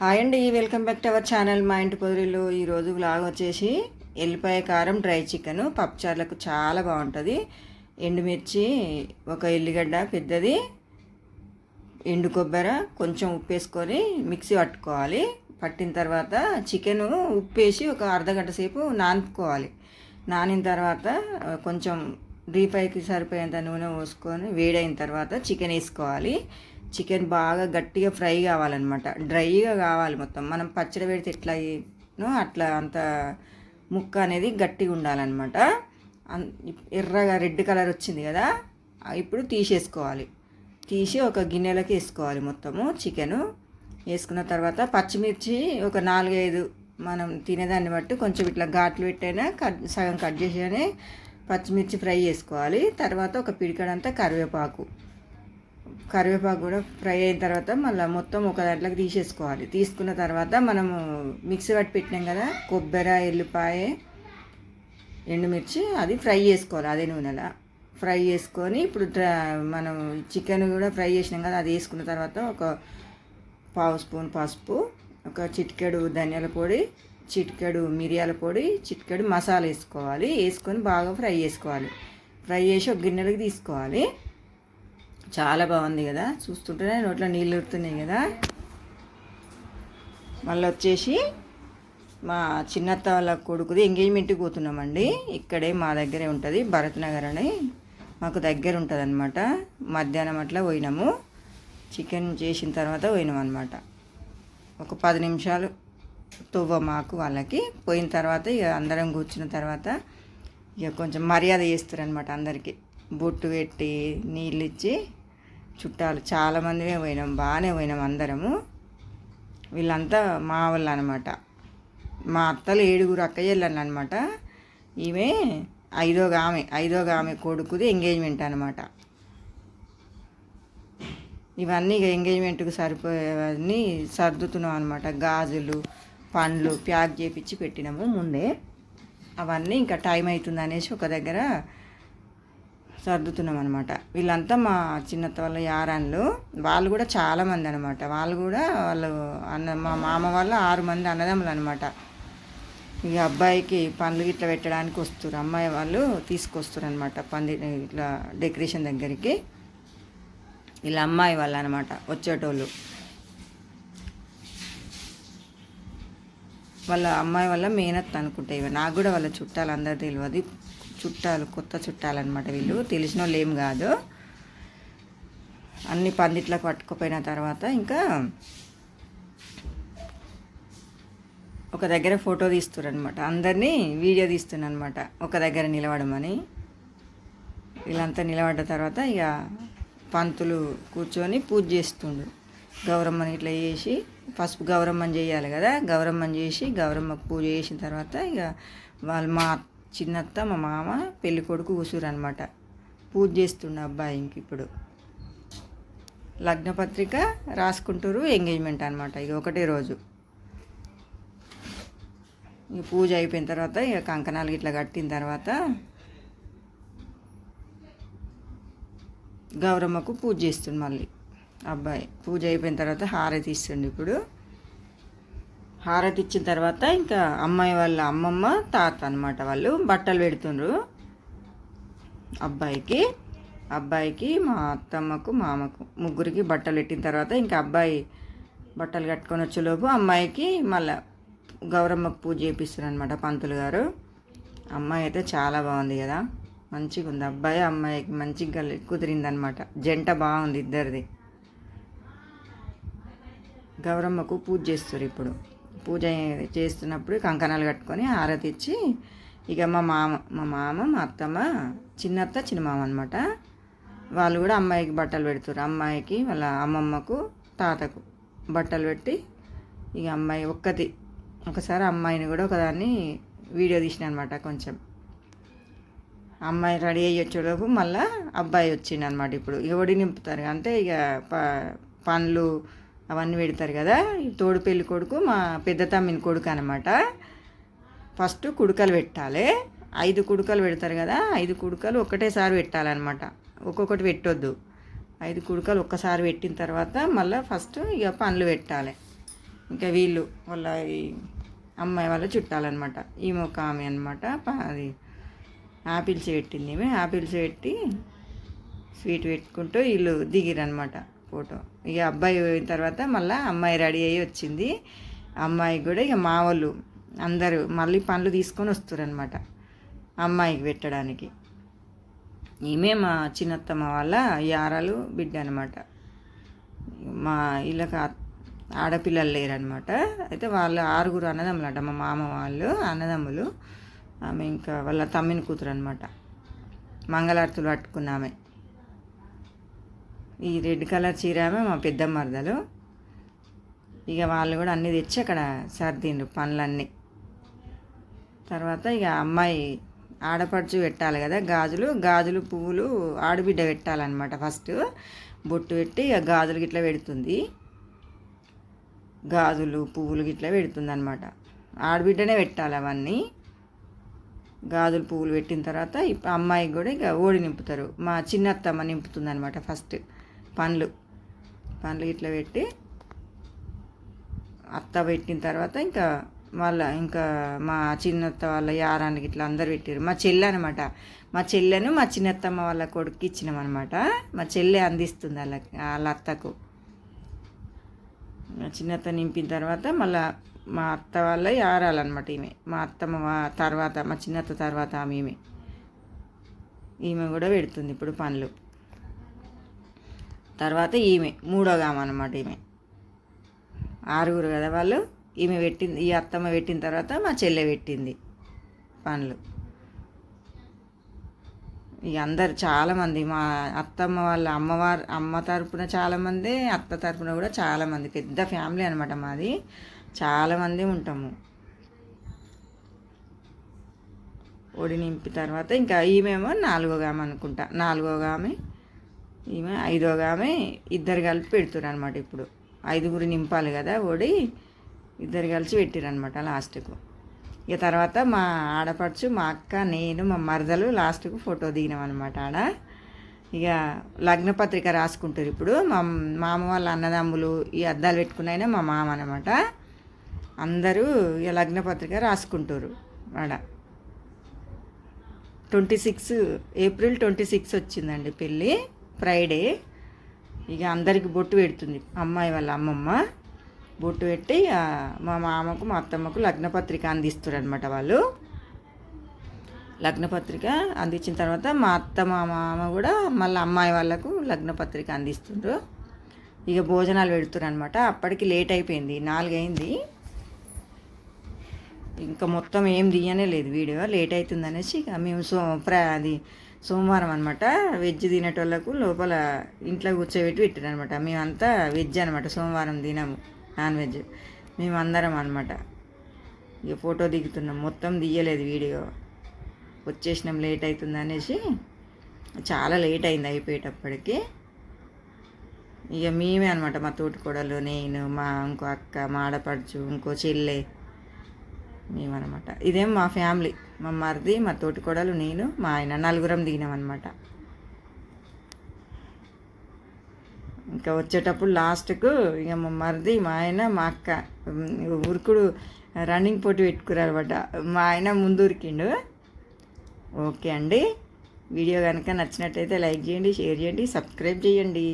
Hi అండి welcome back to our channel మా ఇంటి పొదిరిలో ఈరోజు బ్లాగ్ వచ్చేసి ఎల్లిపాయ కారం డ్రై చికెన్. పప్పుచార్లకు చాలా బాగుంటుంది. ఎండుమిర్చి ఒక ఎల్లిగడ్డ పెద్దది ఎండు కొబ్బరి కొంచెం ఉప్పు వేసుకొని మిక్సీ పట్టుకోవాలి. పట్టిన తర్వాత చికెన్ ఉప్పు వేసి ఒక అర్ధగంట సేపు నానుకోవాలి. నానిన తర్వాత కొంచెం డీప్ ఫ్రైకి సరిపోయేంత నూనె పోసుకొని వేడైన తర్వాత చికెన్ వేసుకోవాలి. చికెన్ బాగా గట్టిగా ఫ్రై కావాలన్నమాట. డ్రైగా కావాలి మొత్తం. మనం పచ్చడి పెడితే ఎట్లా అట్లా అంత ముక్క అనేది గట్టిగా ఉండాలన్నమాట. ఎర్రగా రెడ్ కలర్ వచ్చింది కదా ఇప్పుడు తీసేసుకోవాలి. తీసి ఒక గిన్నెలోకి వేసుకోవాలి మొత్తము చికెను. వేసుకున్న తర్వాత పచ్చిమిర్చి ఒక నాలుగైదు మనం తినేదాన్ని బట్టి కొంచెం ఇట్లా ఘాట్లు పెట్టైనా కట్ సగం కట్ చేసి పచ్చిమిర్చి ఫ్రై చేసుకోవాలి. తర్వాత ఒక పిడికడంతా కరివేపాకు. కరివేపాకు కూడా ఫ్రై అయిన తర్వాత మళ్ళీ మొత్తం ఒక దాంట్లోకి తీసేసుకోవాలి. తీసుకున్న తర్వాత మనము మిక్సీ పట్టి పెట్టినాం కదా కొబ్బరి ఎల్లిపాయ ఎండుమిర్చి అది ఫ్రై చేసుకోవాలి అదే నూనెలో. ఫ్రై చేసుకొని ఇప్పుడు మనం చికెన్ కూడా ఫ్రై చేసినాం కదా అది వేసుకున్న తర్వాత ఒక పావు స్పూన్ పసుపు ఒక చిటికెడు ధనియాల పొడి చిటికెడు మిరియాల పొడి చిటికెడు మసాలా వేసుకోవాలి. వేసుకొని బాగా ఫ్రై చేసుకోవాలి. ఫ్రై చేసి ఒక గిన్నెలోకి తీసుకోవాలి. చాలా బాగుంది కదా. చూస్తుంటేనే నోట్లో నీళ్ళు ఉడుతున్నాయి కదా. మళ్ళీ వచ్చేసి మా చిన్నత్త వాళ్ళ కొడుకుది ఎంగేజ్మెంట్కి పోతున్నామండి. ఇక్కడే మా దగ్గరే ఉంటుంది భరత్నగర్ అని. మాకు దగ్గర ఉంటుంది అనమాట మధ్యాహ్నం అట్లా పోయినాము. చికెన్ చేసిన తర్వాత పోయినాం అనమాట ఒక పది నిమిషాలు తువ్వ మాకు వాళ్ళకి. పోయిన తర్వాత ఇక అందరం కూర్చున్న తర్వాత ఇక కొంచెం మర్యాద చేస్తారనమాట అందరికీ. బొట్టు పెట్టి నీళ్ళు ఇచ్చి చుట్టాలు చాలామందిమే పోయినాం బాగానే పోయినాం అందరము. వీళ్ళంతా మా వాళ్ళు అనమాట మా అత్తలు ఏడుగురు అక్కయ్యళ్ళని అనమాట ఈమె ఐదోగా ఆమె ఐదోగా ఆమె కొడుకుది ఎంగేజ్మెంట్ అనమాట ఇవన్నీ ఇక ఎంగేజ్మెంట్కి సరిపోయేవన్నీ సర్దుతున్నాం అనమాట గాజులు పండ్లు ప్యాక్ చేపించి పెట్టినాము ముందే. అవన్నీ ఇంకా టైం అవుతుంది అనేసి ఒక దగ్గర సర్దుతున్నాం అనమాట వీళ్ళంతా మా చిన్నత్త వాళ్ళ యారాన్లు. వాళ్ళు కూడా చాలామంది అనమాట వాళ్ళు కూడా వాళ్ళు అన్న మా మామ వాళ్ళ ఆరు మంది అన్నదమ్ములు అనమాట ఇక అబ్బాయికి పండ్లు ఇట్లా పెట్టడానికి వస్తారు అమ్మాయి వాళ్ళు తీసుకొస్తారు అనమాట పంది ఇట్లా డెకరేషన్ దగ్గరికి. వీళ్ళ అమ్మాయి వాళ్ళు అనమాట వచ్చేటోళ్ళు. వాళ్ళ అమ్మాయి వల్ల మేనత్ అనుకుంటా ఇవి నాకు కూడా వాళ్ళ చుట్టాలు అందరూ తెలియదు చుట్టాలు కొత్త చుట్టాలు అనమాట వీళ్ళు. తెలిసిన వాళ్ళు ఏం కాదు. అన్ని పందిట్లకు పట్టుకుపోయిన తర్వాత ఇంకా ఒక దగ్గర ఫోటో తీస్తున్నారనమాట అందరినీ వీడియో తీస్తున్నారనమాట ఒక దగ్గర నిలబడమని. వీళ్ళంతా నిలబడ్డ తర్వాత ఇక పంతులు కూర్చొని పూజ చేస్తుండు. గౌరమ్మని ఇట్లా చేసి పసుపు గౌరమ్మని చేయాలి కదా. గౌరమ్మని చేసి గౌరమ్మకు పూజ చేసిన తర్వాత ఇక వాళ్ళు మా చిన్నత్త మా మామ పెళ్ళి కొడుకు కూసురు అనమాట పూజ చేస్తుండు అబ్బాయి ఇంక ఇప్పుడు. లగ్నపత్రిక రాసుకుంటారు ఎంగేజ్మెంట్ అనమాట ఇక ఒకటే రోజు. ఇక పూజ అయిపోయిన తర్వాత ఇక కంకణాలు ఇట్లా కట్టిన తర్వాత గౌరమ్మకు పూజ చేస్తుండు మళ్ళీ అబ్బాయి. పూజ అయిపోయిన తర్వాత హారతి ఇస్తుండు ఇప్పుడు. హారతి ఇచ్చిన తర్వాత ఇంకా అమ్మాయి వాళ్ళ అమ్మమ్మ తాత అనమాట వాళ్ళు బట్టలు పెడుతుండ్రు. అబ్బాయికి అబ్బాయికి మా అత్తమ్మకు మామకు ముగ్గురికి బట్టలు పెట్టిన తర్వాత ఇంకా అబ్బాయి బట్టలు కట్టుకొని వచ్చేలోపు అమ్మాయికి మళ్ళా గౌరమ్మకు పూజ చేపిస్తారు అనమాట పంతులు గారు. అమ్మాయి అయితే చాలా బాగుంది కదా. మంచిగా ఉంది. అబ్బాయి అమ్మాయికి మంచిగా కుదిరిందనమాట జంట బాగుంది ఇద్దరిది. గౌరమ్మకు పూజ చేస్తారు ఇప్పుడు. పూజ చేస్తున్నప్పుడు కంకణాలు కట్టుకొని హారతి ఇచ్చి ఇక మా మామ మా మామ మా అత్తమ్మ చిన్నత్త చిన్న మామ అనమాట వాళ్ళు కూడా అమ్మాయికి బట్టలు పెడుతారు అమ్మాయికి వాళ్ళ అమ్మమ్మకు తాతకు బట్టలు పెట్టి ఇక అమ్మాయి ఒక్కది ఒకసారి అమ్మాయిని కూడా ఒకదాన్ని వీడియో తీసిన అనమాట కొంచెం. అమ్మాయి రెడీ అయ్యి వచ్చేలోపు మళ్ళీ అబ్బాయి వచ్చిండు అనమాట ఇప్పుడు. ఇక ఒడి నింపుతారు? అంటే ఇక ప పండ్లు అవన్నీ పెడతారు కదా. తోడు పెళ్ళి కొడుకు మా పెద్ద తమ్మిని కొడుకు అనమాట ఫస్ట్ కుడుకలు పెట్టాలి. ఐదు కుడుకలు పెడతారు కదా ఐదు కుడుకలు ఒకటేసారి పెట్టాలన్నమాట. ఒక్కొక్కటి పెట్టొద్దు. ఐదు కుడుకలు ఒక్కసారి పెట్టిన తర్వాత మళ్ళీ ఫస్ట్ ఇక పండ్లు పెట్టాలి. ఇంకా వీళ్ళు వాళ్ళ ఈ అమ్మాయి వాళ్ళ చుట్టాలన్నమాట. ఈమె ఒక ఆమె అనమాట అది ఆపిల్స్ పెట్టింది ఈమె. ఆపిల్స్ పెట్టి స్వీట్ పెట్టుకుంటూ వీళ్ళు దిగిరనమాట ఫోటో. ఇక అబ్బాయి పోయిన తర్వాత మళ్ళీ అమ్మాయి రెడీ అయ్యి వచ్చింది. అమ్మాయికి కూడా ఇక మా వాళ్ళు అందరూ మళ్ళీ పండ్లు తీసుకొని వస్తారనమాట అమ్మాయికి పెట్టడానికి. ఈమె మా చిన్నత్తమ్మ వాళ్ళ యారాలు బిడ్డ అనమాట మా ఇళ్ళకి ఆడపిల్లలు లేరనమాట అయితే వాళ్ళు ఆరుగురు అన్నదమ్ములు అంట మా మామ వాళ్ళు అన్నదమ్ములు. ఆమె ఇంకా వాళ్ళ తమ్మిని కూతురు అనమాట మంగళార్తులు పట్టుకున్నామే ఈ రెడ్ కలర్ చీర మా పెద్ద మరదలు ఇక వాళ్ళు కూడా అన్నీ తెచ్చి అక్కడ సర్దిండ్రు పనులన్నీ. తర్వాత ఇక అమ్మాయి ఆడపడుచు పెట్టాలి కదా గాజులు. గాజులు పువ్వులు ఆడబిడ్డ పెట్టాలన్నమాట ఫస్ట్. బొట్టు పెట్టి ఇక గాజులు గిట్లా పెడుతుంది. గాజులు పువ్వులు గిట్లా పెడుతుంది అనమాట ఆడబిడ్డనే పెట్టాలి అవన్నీ. గాజులు పువ్వులు పెట్టిన తర్వాత ఇప్పుడు అమ్మాయికి కూడా ఇక ఓడి నింపుతారు. మా చిన్నత్తమ్మ నింపుతుంది అనమాట ఫస్ట్. పండ్లు. పండ్లు ఇట్లా పెట్టి అత్త పెట్టిన తర్వాత ఇంకా వాళ్ళ ఇంకా మా చిన్నత్త వాళ్ళ యారానికి ఇట్లా అందరు పెట్టారు మా చెల్లె అనమాట మా చెల్లెను మా చిన్నత్తమ్మ వాళ్ళ కొడుకు ఇచ్చినాం అనమాట మా చెల్లె అందిస్తుంది వాళ్ళకి వాళ్ళ అత్తకు. మా చిన్నత్త నింపిన తర్వాత మళ్ళా మా అత్త వాళ్ళ యారాలన్నమాట ఈమె. మా అత్తమ్మ తర్వాత మా చిన్నత్త తర్వాత ఆమె ఈమె. ఈమె కూడా పెడుతుంది ఇప్పుడు పనులు తర్వాత ఈమె మూడోగా అనమాట ఈమె. ఆరుగురు కదా వాళ్ళు? ఈమె పెట్టింది ఈ అత్తమ్మ పెట్టిన తర్వాత మా చెల్లె పెట్టింది పనులు. ఇక అందరు చాలామంది మా అత్తమ్మ వాళ్ళ అమ్మవారు అమ్మ తరపున చాలామంది అత్త తరపున కూడా చాలామంది పెద్ద ఫ్యామిలీ అనమాట మాది. చాలామంది ఉంటాము. ఒడి నింపి తర్వాత ఇంకా ఈమెమో నాలుగోగా ఆమె అనుకుంటా. నాలుగోగా ఈమె ఐదోగా ఆమె ఇద్దరు కలిపి పెడుతున్నారు అనమాట ఇప్పుడు. ఐదుగురు నింపాలి కదా ఓడి ఇద్దరు కలిసి పెట్టిరు అనమాట లాస్ట్కు. ఇక తర్వాత మా ఆడపడుచు మా అక్క నేను మా మరదలు లాస్ట్కు ఫోటో దిగినాం అనమాట ఆడ. ఇక లగ్న పత్రిక రాసుకుంటారు ఇప్పుడు. మా మామ వాళ్ళ అన్నదమ్ములు ఈ అద్దాలు పెట్టుకున్నాయినా మా మామ అనమాట అందరూ ఇక లగ్న పత్రిక రాసుకుంటారు ఆడ. Twenty six April twenty six వచ్చిందండి పెళ్ళి. ఫ్రైడే ఇక అందరికి బొట్టు పెడుతుంది. అమ్మాయి వాళ్ళ అమ్మమ్మ బొట్టు పెట్టి మా మామకు మా అత్తమ్మకు లగ్నపత్రిక అందిస్తారు అనమాట వాళ్ళు. లగ్నపత్రిక అందించిన తర్వాత మా అత్త మా మామ కూడా మళ్ళీ అమ్మాయి వాళ్ళకు లగ్నపత్రిక అందిస్తుండ్రు. ఇక భోజనాలు పెడుతున్నారు అనమాట అప్పటికి లేట్ అయిపోయింది నాలుగైంది. ఇంకా మొత్తం ఏం తీయనే లేదు వీడియో. లేట్ అవుతుంది అనేసి ఇక మేము సో ప్ర అది సోమవారం అనమాట వెజ్ తినేటోళ్ళకు లోపల ఇంట్లో కూర్చోబెట్టి పెట్టారు అనమాట మేమంతా వెజ్ అనమాట సోమవారం తినము. Non veg. మేమందరం అనమాట ఇక ఫోటో దిగుతున్నాం. మొత్తం దియ్యలేదు వీడియో. వచ్చేసినాం లేట్ అవుతుంది అనేసి చాలా లేట్ అయింది అయిపోయేటప్పటికి. ఇక మేమే అనమాట మా తోటికోడలు నేను మా ఇంకో అక్క మా ఆడపడుచు ఇంకో చెల్లె. మేమనమాట ఇదేం మా ఫ్యామిలీ. మా మరిది మా తోటికోడలు నేను మా ఆయన నలుగురం దిగినామన్నమాట. ఇంకా వచ్చేటప్పుడు లాస్ట్కు ఇక మా మరిది మా ఆయన మా అక్క ఉరుకుడు రన్నింగ్ పోటీ పెట్టుకున్నారు మా ఆయన ముందు ఉరికిండు. ఓకే అండి. వీడియో కనుక నచ్చినట్టయితే లైక్ చేయండి షేర్ చేయండి సబ్స్క్రైబ్ చేయండి.